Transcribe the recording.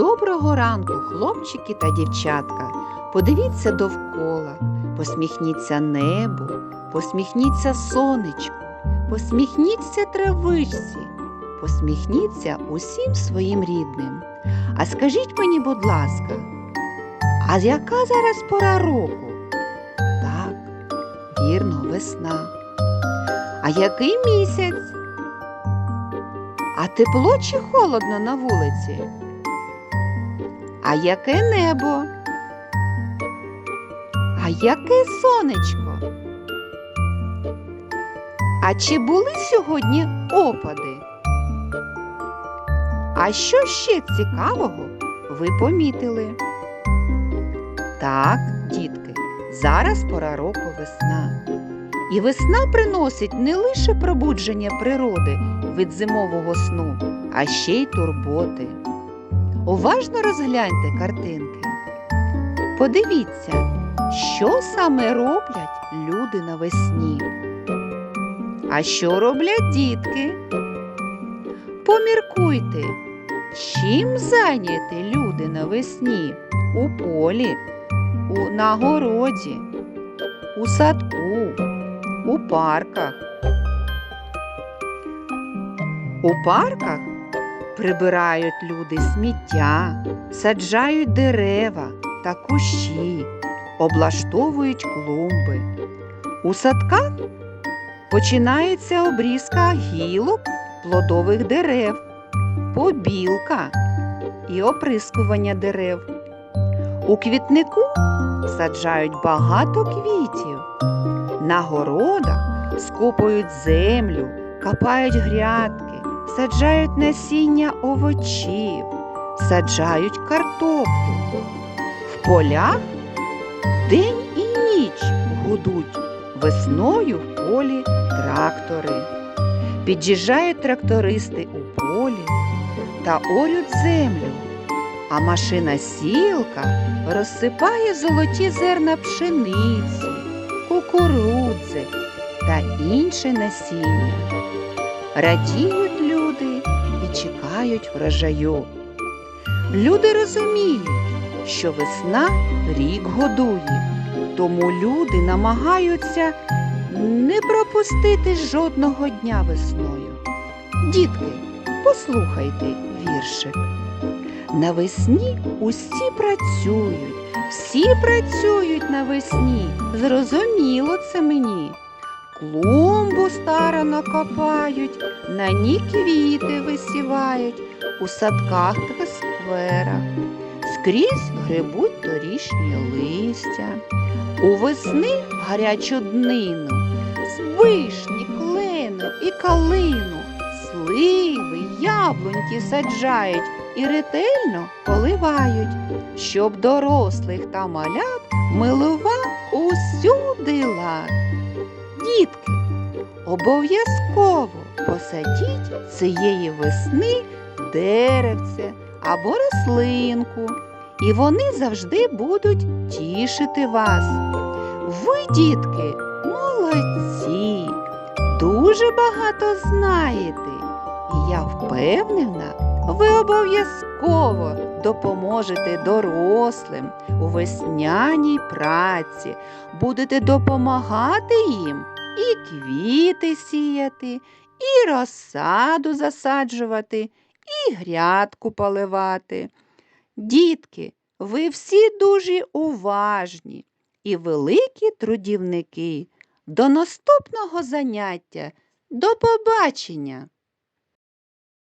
Доброго ранку, хлопчики та дівчатка. Подивіться довкола, посміхніться небу, посміхніться сонечку, посміхніться травичці, посміхніться усім своїм рідним. А скажіть мені, будь ласка, а яка зараз пора року? Так, вірно, весна. А який місяць? А тепло чи холодно на вулиці? А яке небо? А яке сонечко? А чи були сьогодні опади? А що ще цікавого ви помітили? Так, дітки, зараз пора року весна. І весна приносить не лише пробудження природи від зимового сну, а ще й турботи. Уважно розгляньте картинки. Подивіться, що саме роблять люди навесні. А що роблять дітки? Поміркуйте, чим зайняті люди навесні у полі, у на городі, у садку, у парках. У парках прибирають люди сміття, саджають дерева та кущі, облаштовують клумби. У садках починається обрізка гілок плодових дерев, побілка і оприскування дерев. У квітнику саджають багато квітів. На городах скопують землю, копають грядки, саджають насіння овочів, саджають картоплю. В полях день і ніч гудуть весною в полі трактори. Під'їжджають трактористи у полі та орють землю, а машина сілка розсипає золоті зерна пшениці, кукурудзи та інше насіння. Радіють люди і чекають врожаю. Люди розуміють, що весна рік годує, тому люди намагаються не пропустити жодного дня весною. Дітки, послухайте віршик. Навесні усі працюють, всі працюють навесні. Зрозуміло це мені. Клумбу старано копають, на ній квіти висівають у садках та скверах. Скрізь грибуть торішнє листя. У весни гарячу днину, з вишні, клену і калину, сливи, яблуньки саджають і ретельно поливають, щоб дорослих та малят милував усюди лад. Дітки, обов'язково посадіть цієї весни деревце або рослинку, і вони завжди будуть тішити вас. Ви, дітки, молодці, дуже багато знаєте, і я впевнена, ви обов'язково допоможете дорослим у весняній праці, будете допомагати їм і квіти сіяти, і розсаду засаджувати, і грядку поливати. Дітки, ви всі дуже уважні і великі трудівники. До наступного заняття. До побачення!